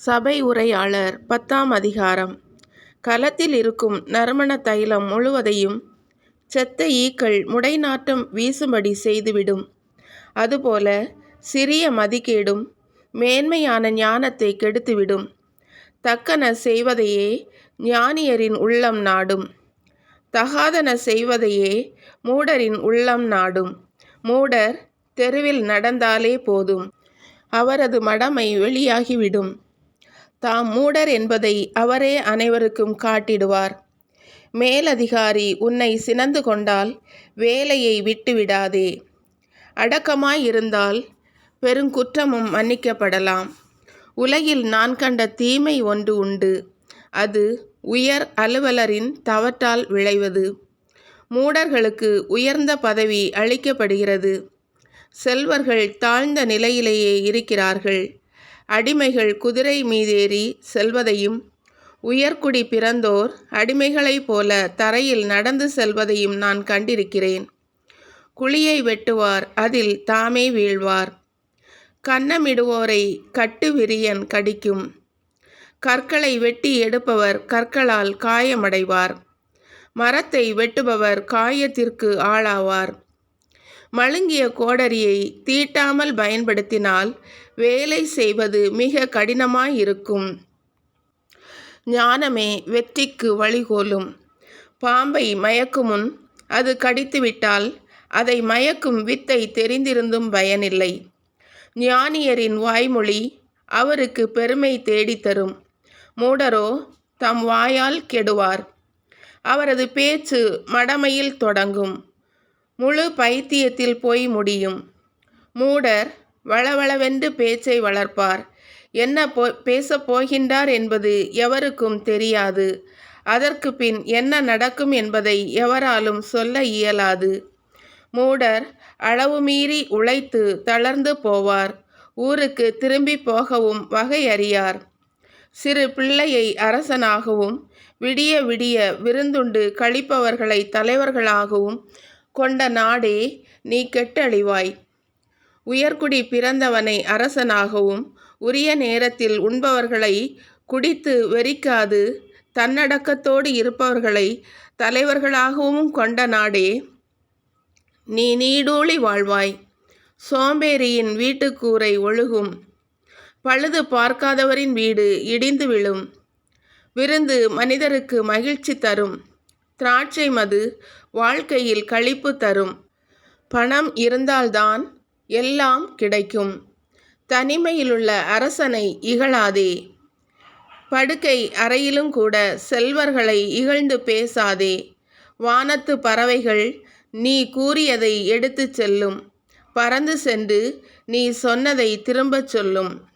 சபை உரையாளர் பத்தாம் அதிகாரம். கலத்தில் இருக்கும் நறுமண தைலம் முழுவதையும் செத்த ஈக்கள் முடைநாட்டம் வீசும்படி செய்துவிடும். அதுபோல சிறிய மதிக்கேடும் மேன்மையான ஞானத்தை கெடுத்துவிடும். தக்கன செய்வதையே ஞானியரின் உள்ளம் நாடும். தகாதன செய்வதையே மூடரின் உள்ளம் நாடும். மூடர் தெருவில் நடந்தாலே போதும். அவரது மடமை வெளியாகிவிடும். தாம் மூடர் என்பதை அவரே அனைவருக்கும் காட்டிடுவார். மேலதிகாரி உன்னை சினந்து கொண்டால் வேலையை விட்டுவிடாதே அடக்கமாயிருந்தால் பெருங்குற்றமும் மன்னிக்கப்படலாம். உலகில் நான் கண்ட தீமை ஒன்று உண்டு. அது உயர் அலுவலரின் தவற்றால் விளைவது. மூடர்களுக்கு உயர்ந்த பதவி அளிக்கப்படுகிறது. செல்வர்கள் தாழ்ந்த நிலையிலேயே இருக்கிறார்கள். அடிமைகள் குதிரை மீதேறி செல்வதையும் உயர்குடி பிறந்தோர் அடிமைகளைப் போல தரையில் நடந்து செல்வதையும் நான் கண்டிருக்கிறேன். குழியை வெட்டுவார் அதில் தாமே வீழ்வார். கன்னமிடுவோரை கட்டு விரியன் கடிக்கும். கற்களை வெட்டி எடுப்பவர் கற்களால் காயமடைவார். மரத்தை வெட்டுபவர் காயத்திற்கு ஆளாவார். மழுங்கிய கோடரியை தீட்டாமல் பயன்படுத்தினால் வேலை செய்வது மிக கடினமாயிருக்கும். ஞானமே வெற்றிக்கு வழிகோலும். பாம்பை மயக்குமுன் அது கடித்துவிட்டால் அதை மயக்கும் வித்தை தெரிந்திருந்தும் பயனில்லை. ஞானியரின் வாய்மொழி அவருக்கு பெருமை தேடித்தரும். மூடரோ தம் வாயால் கெடுவார். அவரது பேச்சு மடமையில் தொடங்கும். முழு பைத்தியத்தில் போய் முடியும். மூடர் வளவளவென்று பேச்சை வளர்ப்பார். என்ன போ பேசப் போகின்றார் என்பது எவருக்கும் தெரியாது. அதற்கு பின் என்ன நடக்கும் என்பதை எவராலும் சொல்ல இயலாது. மூடர் அளவு மீறி உழைத்து தளர்ந்து போவார். ஊருக்கு திரும்பி போகவும் வகை அறியார். சிறு பிள்ளையை அரசனாகவும் விடிய விடிய விருந்துண்டு கழிப்பவர்களை தலைவர்களாகவும் கொண்ட நாடே நீ கெட்டழிவாய். உயர்குடி பிறந்தவனை அரசனாகவும் உரிய நேரத்தில் உண்பவர்களை குடித்து வெறிக்காது தன்னடக்கத்தோடு இருப்பவர்களை தலைவர்களாகவும் கொண்ட நாடே நீ நீடூழி வாழ்வாய். சோம்பேறியின் வீட்டுக்கூரை ஒழுகும். பழுது பார்க்காதவரின் வீடு இடிந்து விழும். விருந்து மனிதருக்கு மகிழ்ச்சி தரும். திராட்சை மது வாழ்க்கையில் கழிப்பு தரும். பணம் இருந்தால்தான் எல்லாம் கிடைக்கும். தனிமையிலுள்ள அரசனை இகழாதே. படுக்கை அறையிலும் கூட செல்வர்களை இகழ்ந்து பேசாதே. வானத்து பறவைகள் நீ கூறியதை எடுத்துச் செல்லும். பறந்து சென்று நீ சொன்னதை திரும்பச் சொல்லும்.